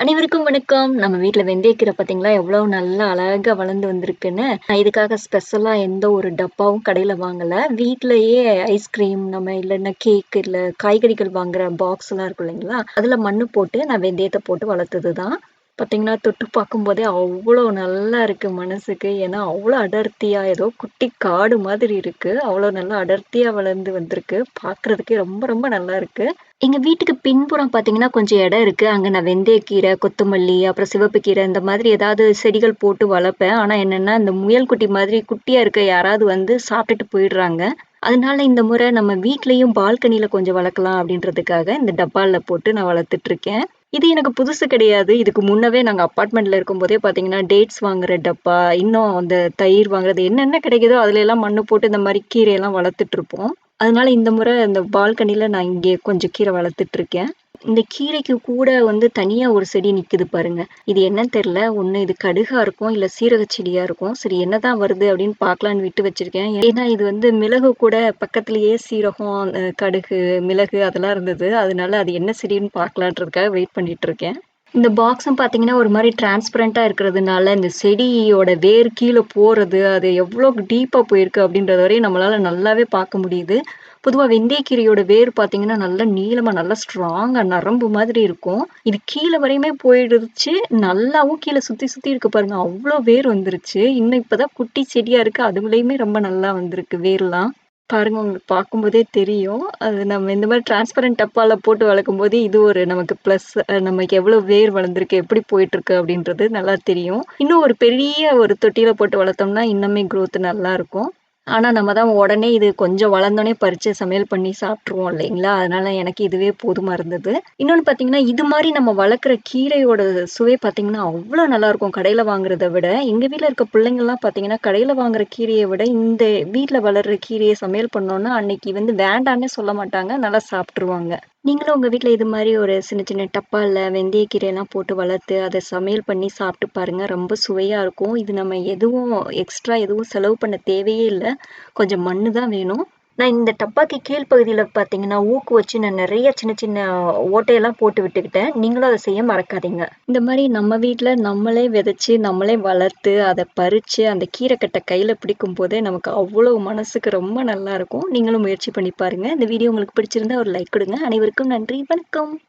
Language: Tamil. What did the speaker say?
அனைவருக்கும் வணக்கம். நம்ம வீட்டில் வெந்தயக்கீரை பார்த்தீங்களா, எவ்வளோ நல்லா அழகாக வளர்ந்து வந்திருக்குன்னு. நான் இதுக்காக ஸ்பெஷலாக எந்த ஒரு டப்பாவும் கடையில் வாங்கலை வீட்டிலையே ஐஸ்கிரீம் நம்ம இல்லைன்னா கேக், இல்லை காய்கறிகள் வாங்குற பாக்ஸ்லாம் இருக்கும் இல்லைங்களா? அதில் மண்ணு போட்டு நான் வெந்தயத்தை போட்டு வளர்த்தது தான். பார்த்தீங்கன்னா, தொட்டு பார்க்கும்போதே அவ்வளோ நல்லா இருக்குது மனசுக்கு. ஏன்னா, அவ்வளோ அடர்த்தியாக ஏதோ குட்டி காடு மாதிரி இருக்குது அவ்வளோ நல்லா அடர்த்தியாக வளர்ந்து வந்திருக்கு. பார்க்குறதுக்கே ரொம்ப ரொம்ப நல்லா இருக்குது எங்கள் வீட்டுக்கு பின்புறம் பார்த்தீங்கன்னா, கொஞ்சம் இடம் இருக்குது அங்கே நான் வெந்தயக்கீரை, கொத்தமல்லி, அப்புறம் சிவப்பு கீரை இந்த மாதிரி ஏதாவது செடிகள் போட்டு வளர்ப்பேன். ஆனால் என்னென்னா இந்த முயல் குட்டி மாதிரி குட்டியாக இருக்க யாராவது வந்து சாப்பிட்டுட்டு போயிடுறாங்க. அதனால இந்த முறை நம்ம வீட்லேயும் பால்கனியில் கொஞ்சம் வளர்க்கலாம் அப்படின்றதுக்காக இந்த டப்பால போட்டு நான் வளர்த்துட்ருக்கேன் இது எனக்கு புதுசு கிடையாது. இதுக்கு முன்னவே நாங்க இருக்கும் இருக்கும்போதே பார்த்தீங்கன்னா, டேட்ஸ் வாங்குற டப்பா, இன்னும் அந்த தயிர் வாங்குறது என்னென்ன கிடைக்குதோ அதுல எல்லாம் மண்ணு போட்டு இந்த மாரி கீரையெல்லாம் வளர்த்துட்டு இருப்போம். அதனால இந்த முறை இந்த பால்கனில நான் இங்கே கொஞ்சம் கீரை வளர்த்துட்டு இருக்கேன். இந்த கீரைக்கு கூட வந்து தனியா ஒரு செடி நிக்குது பாருங்க. இது என்னன்னு தெரியல. ஒண்ணு இது கடுகா இருக்கும், இல்ல சீரக செடியா இருக்கும். சரி என்னதான் வருது அப்படின்னு பார்க்கலான்னு விட்டு வச்சிருக்கேன். ஏன்னா இது வந்து மிளகு கூட பக்கத்திலேயே சீரகம், கடுகு, மிளகு அதெல்லாம் இருந்தது. அதனால அது என்ன செடின்னு பார்க்கலான்றதுக்காக வெயிட் பண்ணிட்டு இருக்கேன். இந்த பாக்ஸும் பார்த்தீங்கன்னா, ஒரு மாதிரி டிரான்ஸ்பரண்டா இருக்கிறதுனால, இந்த செடியோட வேர் கீழே போகிறது அது எவ்வளோ டீப்பாக போயிருக்கு அப்படின்றது வரையும் நம்மளால நல்லாவே பார்க்க முடியுது. பொதுவாக வெந்தயக்கீரையோட வேர் பார்த்தீங்கன்னா, நல்லா நீளமாக நல்லா ஸ்ட்ராங்காக நரம்பு மாதிரி இருக்கும். இது கீழே வரையுமே போயிடுச்சு. நல்லாவும் கீழே சுற்றி சுற்றி இருக்கு பாருங்க. அவ்வளோ வேர் வந்துருச்சு. இன்னும் இப்பதான் குட்டி செடியாக இருக்குது அதுலேயுமே ரொம்ப நல்லா வந்திருக்கு வேர்லாம். பாருங்க உங்களுக்கு பார்க்கும்போதே தெரியும். அது நம்ம இந்த மாதிரி டிரான்ஸ்பரண்ட் டப்பால போட்டு வளர்க்கும்போது, இது ஒரு நமக்கு ப்ளஸ். நமக்கு எவ்வளோ வேர் வளர்ந்துருக்கு எப்படி போயிட்டுருக்கு அப்படின்றது நல்லா தெரியும். இன்னும் ஒரு பெரிய ஒரு தொட்டியில போட்டு வளர்த்தோம்னா, இன்னுமே க்ரோத் நல்லா இருக்கும் ஆனால் நம்ம தான் உடனே இது கொஞ்சம் வளர்ந்தோடனே பறிச்சு சமையல் பண்ணி சாப்பிட்ருவோம் இல்லைங்களா? அதனால எனக்கு இதுவே போதுமாக இருந்தது. இன்னொன்று பார்த்தீங்கன்னா, இது மாதிரி நம்ம வளர்க்குற கீரையோட சுவை பார்த்தீங்கன்னா, அவ்வளோ நல்லாயிருக்கும் கடையில் வாங்குறத விட. எங்கள் வீட்டில் இருக்க பிள்ளைங்கள்லாம் பார்த்தீங்கன்னா, கடையில் வாங்குற கீரையை விட இந்த வீட்டில் வளர்கிற கீரையை சமையல் பண்ணோன்னா அன்னைக்கு வந்து வேண்டான்னே சொல்ல மாட்டாங்க. நல்லா சாப்பிட்ருவாங்க நீங்களும் உங்க வீட்ல இது மாரி ஒரு சின்ன சின்ன டப்பால்ல வெந்தயக்கீரைலாம் போட்டு வளர்த்து, அத சமையல் பண்ணி சாப்பிட்டு பாருங்க. ரொம்ப சுவையா இருக்கும். இது நம்ம எதுவும் எக்ஸ்ட்ரா எதுவும் செலவு பண்ண தேவையே இல்ல. கொஞ்சம் மண்ணு தான் வேணும். நான் இந்த டப்பாக்கு கீழ்ப்பகுதியில் பார்த்தீங்கன்னா, ஊக்கு வச்சு நான் நிறைய சின்ன சின்ன ஓட்டையெல்லாம் போட்டு விட்டுக்கிட்டேன். நீங்களும் அதை செய்ய மறக்காதீங்க. இந்த மாதிரி நம்ம வீட்டில் நம்மளே விதைச்சி நம்மளே வளர்த்து, அதை பறித்து அந்த கீரைக்கட்டை கையில் பிடிக்கும் போதே நமக்கு அவ்வளோ மனசுக்கு ரொம்ப நல்லாயிருக்கும் நீங்களும் முயற்சி பண்ணி பாருங்கள் இந்த வீடியோ உங்களுக்கு பிடிச்சிருந்தா ஒரு லைக் கொடுங்க அனைவருக்கும் நன்றி. வணக்கம்.